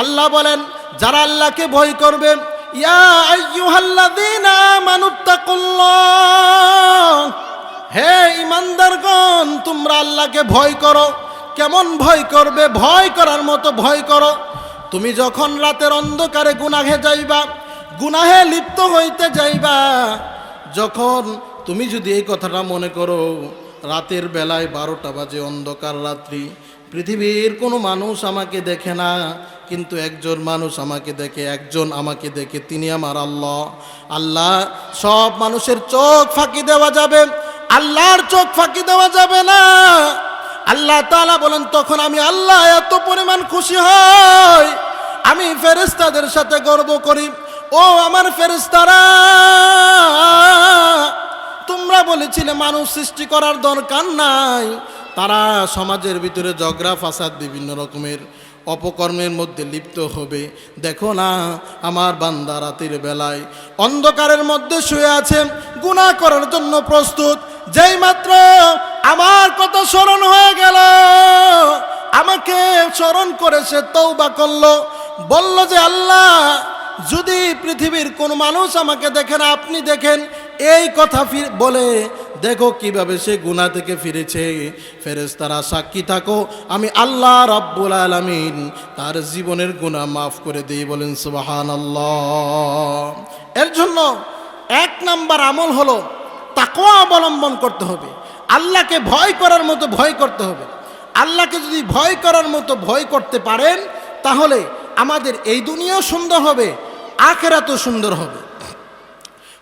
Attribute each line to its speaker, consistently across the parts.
Speaker 1: আল্লাহ বলেন, যারা আল্লাহকে ভয় করবে হে ইমানদারগণ তোমরা আল্লাহকে ভয় করো। কেমন ভয় করবে? ভয় করার মতো ভয় করো। তুমি যখন রাতের অন্ধকারে গুনাহে যাইবা, গুনাহে লিপ্ত হইতে যাইবা, যখন তুমি যদি এই কথাটা মনে করো, রাতের বেলায় বারোটা বাজে অন্ধকার রাত্রি, পৃথিবীর কোনো মানুষ আমাকে দেখে না কিন্তু একজন মানুষ আমাকে দেখে, একজন আমাকে দেখে, তিনি আমার আল্লাহ। আল্লাহ, সব মানুষের চোখ ফাঁকি দেওয়া যাবে, আল্লাহর চোখ ফাঁকি দেওয়া যাবে না। আল্লাহ তালা বলেন, তখন আমি আল্লাহ এত পরিমাণ খুশি হই, আমি ফেরেস্তাদের সাথে গর্ব করি। ও আমার ফেরেস্তারা তোমরা বলেছিলে মানুষ সৃষ্টি করার দরকার নাই। তারা সমাজের ভিতরে ঝগড়া, ফাসাদ, বিভিন্ন রকমের অপকর্মের মধ্যে লিপ্ত হবে। দেখো না, আমার বান্দা রাতের বেলায় অন্ধকারের মধ্যে শুয়ে আছে, গুনাহ করার জন্য প্রস্তুত। যেই মাত্র আমার কথা স্মরণ হয়ে গেল, আমাকে স্মরণ করে সে তৌবা করল। বলল যে, আল্লাহ, যদি পৃথিবীর কোন মানুষ আমাকে দেখেন, আপনি দেখেন, এই কথা বলে দেখো কীভাবে সে গুনাহ থেকে ফিরেছে। ফেরেশতারা সাক্ষী থাকো, আমি আল্লাহ রাব্বুল আলামিন তার জীবনের গুনাহ মাফ করে দিই বলেন সুবহানাল্লাহ। এর জন্য এক নাম্বার আমল হলো তাকওয়া অবলম্বন করতে হবে। আল্লাহকে ভয় করার মতো ভয় করতে হবে। আল্লাহকে যদি ভয় করার মতো ভয় করতে পারেন, তাহলে আমাদের এই দুনিয়াও সুন্দর হবে, আখেরাতও সুন্দর হবে।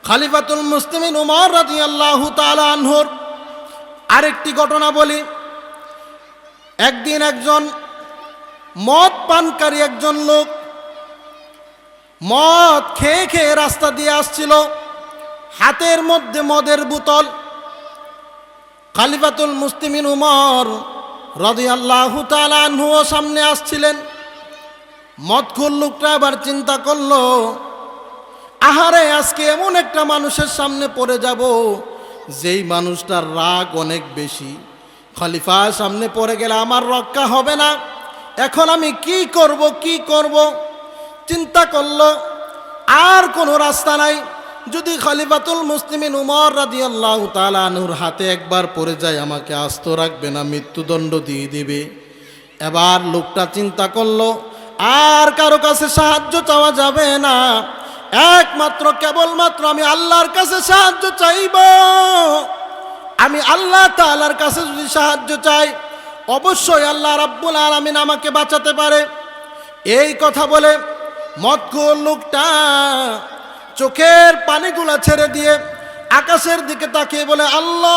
Speaker 1: খালিফাতুল মুসলিমিন উমর রাজি আল্লাহ আনহর আরেকটি ঘটনা বলি। একদিন একজন মদ পানকারী একজন লোক মদ খেয়ে খেয়ে রাস্তা দিয়ে আসছিল, হাতের মধ্যে মদের বোতল। খালিফাতুল মুসলিমিন উমর রাজি আল্লাহ আনহুও সামনে আসছিলেন। মদখুর লোকটা আবার চিন্তা করল আহারে, আজকে এমন একটা মানুষের সামনে পড়ে যাব, যেই মানুষটার রাগ অনেক বেশি। খলিফা সামনে পড়ে গেলে আমার রক্ষা হবে না। এখন আমি কি করব কি করব? চিন্তা করল, আর কোনো রাস্তা নাই। যদি খলিফাতুল মুসলিমিন উমর রাদি আল্লাহ তালানুর হাতে একবার পড়ে যায়, আমাকে আস্ত রাখবে না, মৃত্যুদণ্ড দিয়ে দিবে। এবার লোকটা চিন্তা করল, আর কারও কাছে সাহায্য চাওয়া যাবে না। একমাত্র, কেবলমাত্র আমি আল্লাহর কাছে সাহায্য চাইব। আমি আল্লাহ তাআলার কাছে যদি সাহায্য চাই, অবশ্যই আল্লাহ রাব্বুল আলামিন আমাকে বাঁচাতে পারে। এই কথা বলে মতকুর লোকটা চোখের পানিগুলা ছেড়ে দিয়ে আকাশের দিকে তাকিয়ে বলে, আল্লাহ,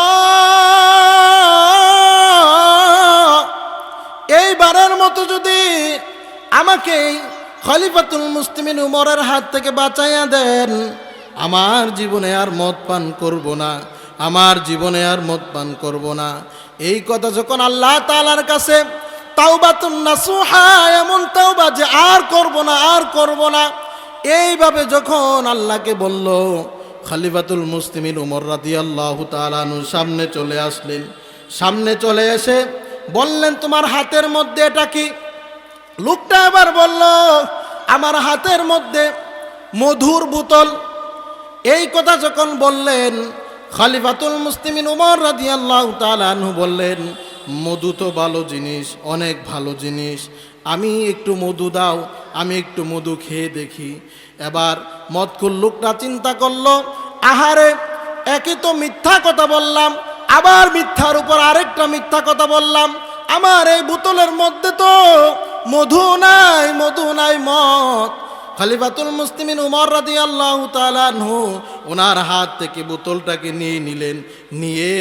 Speaker 1: এইবারের মতো যদি আমাকে খলিফাতুল মুসলিমিন উমরের হাত থেকে বাঁচাইয়া দেন। আমার জীবনে আর মদ পান করব না, আমার জীবনে আর মদ পান করব না। এই কথা যখন আল্লাহ তালার কাছে তাওবাতুন নাসুহা, এমন তাওবা যে আর করব না, আর করব না, এইভাবে যখন আল্লাহকে বলল, খালিফাতুল মুসলিমিন উমর রাদি আল্লাহ তালানু সামনে চলে আসলেন। সামনে চলে এসে বললেন, তোমার হাতের মধ্যে এটা কি? লোকটা এবার বলল আমার হাতের মধ্যে মধুর বোতল। এই কথা যখন বললেন, খালিফাতুল মুসলিমিন উমর রাজি আল্লাহ তালু বললেন, মধু তো ভালো জিনিস, অনেক ভালো জিনিস। আমি একটু মধু দাও, আমি একটু মধু খেয়ে দেখি। এবার মদকুল লোকটা চিন্তা করল, আহারে, একে তো মিথ্যা কথা বললাম, আবার মিথ্যার উপর আরেকটা মিথ্যা কথা বললাম। আমার এই বোতলের মধ্যে তো মধু নাই মধু নাই মদ। খালিফাতুল মুসলিমিন উমর রাদি আল্লাহ তালানহু ওনার হাত থেকে বোতলটাকে নিয়ে নিলেন, নিয়ে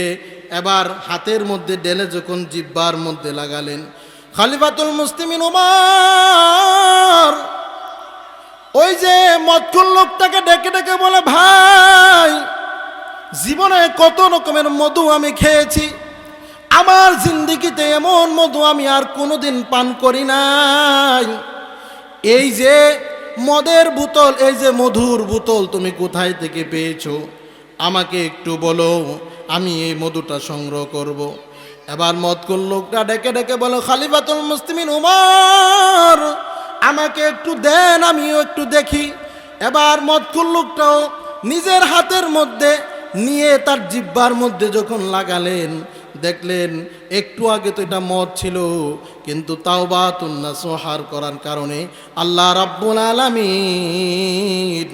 Speaker 1: এবার হাতের মধ্যে ডেলে যখন জিব্বার মধ্যে লাগালেন, খালিফাতুল মুসলিমিন উমর ওই যে মৎকুল লোকটাকে ডেকে ডেকে বলে, ভাই, জীবনে কত রকমের মধু আমি খেয়েছি আমার জিন্দিগিতে এমন মধু আমি আর কোনোদিন পান করি নাই। এই যে মদের বোতল, এই যে মধুর বোতল তুমি কোথায় থেকে পেয়েছ? আমাকে একটু বলো, আমি এই মধুটা সংগ্রহ করব। এবার মদকুল লোকটা ডেকে ডেকে বলো, খালিফাতুল মুসলিমিন উমর, আমাকে একটু দেন, আমিও একটু দেখি। এবার মদকুল লোকটাও নিজের হাতের মধ্যে নিয়ে তার জিব্বার মধ্যে যখন লাগালেন দেখলেন একটু আগে তো এটা মদ ছিল, কিন্তু তাওবা তুন্না সোহার করার কারণে আল্লাহ রাব্বুল আলামিন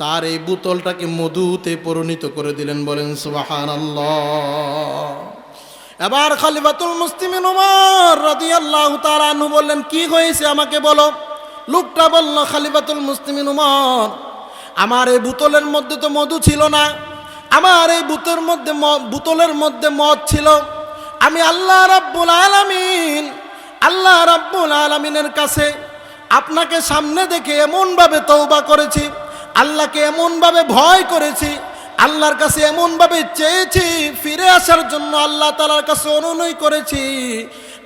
Speaker 1: তার এই বোতলটাকে মধুতে পরিণত করে দিলেন, বলেন সুবাহান এবার খালিফাতুল মুসলিমিন উমর রাদিয়াল্লাহু তাআলা আনহু বললেন, কি হয়েছে আমাকে বলো? লোকটা বলল, খালিফাতুল মুসলিমিন উমর, আমার এই বোতলের মধ্যে তো মধু ছিল না। আমার এই বুতের মধ্যে বোতলের মধ্যে মদ ছিল। আমি আল্লাহ রাব্বুল আলামিন, আল্লাহ রাব্বুল আলামিনের কাছে আপনাকে সামনে দেখে এমনভাবে তৌবা করেছি, আল্লাহকে এমনভাবে ভয় করেছি, আল্লাহর কাছে এমনভাবে চেয়েছি, ফিরে আসার জন্য আল্লাহ তালার কাছে অনুনয় করেছি।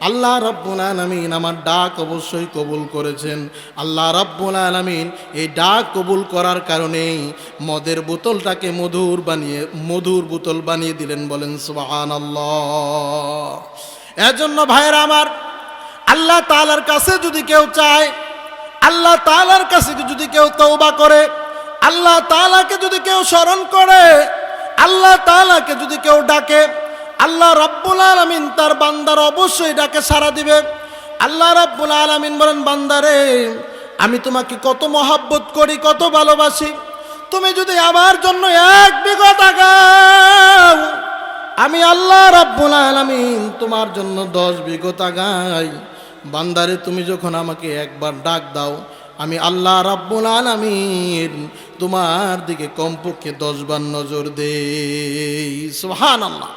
Speaker 1: আল্লাহ রব্বুল আলমিন আমার ডাক অবশ্যই কবুল করেছেন। আল্লাহ রব্বুল আলমিন এই ডাক কবুল করার কারণেই মদের বোতলটাকে মধুর বানিয়ে, মধুর বোতল বানিয়ে দিলেন বলেন সুবাহান আল্লাহ এজন্য ভাইয়ের আমার, আল্লাহ তালার কাছে যদি কেউ চায়, আল্লাহ তালার কাছে যদি কেউ তৌবা করে, আল্লাহ তালাকে যদি কেউ স্মরণ করে, আল্লাহ তালাকে যদি কেউ ডাকে আল্লাহ রব্বুল আলমিন তার বান্দার অবশ্যই ডাকে সাড়া দিবে। আল্লাহ রব্বুল আলমিন বলেন, বান্দারে, আমি তোমাকে কত মহাব্বত করি, কত ভালোবাসি। তুমি যদি আমার জন্য এক বিগত আগাও আমি আল্লাহ রাব্বুল আলামিন তোমার জন্য দশ বিগত গাই বান্দারে, তুমি যখন আমাকে একবার ডাক দাও, আমি আল্লাহ রাব্বুল আলামিন তোমার দিকে কমপক্ষে দশ বার নজর দেই। সুবহানাল্লাহ।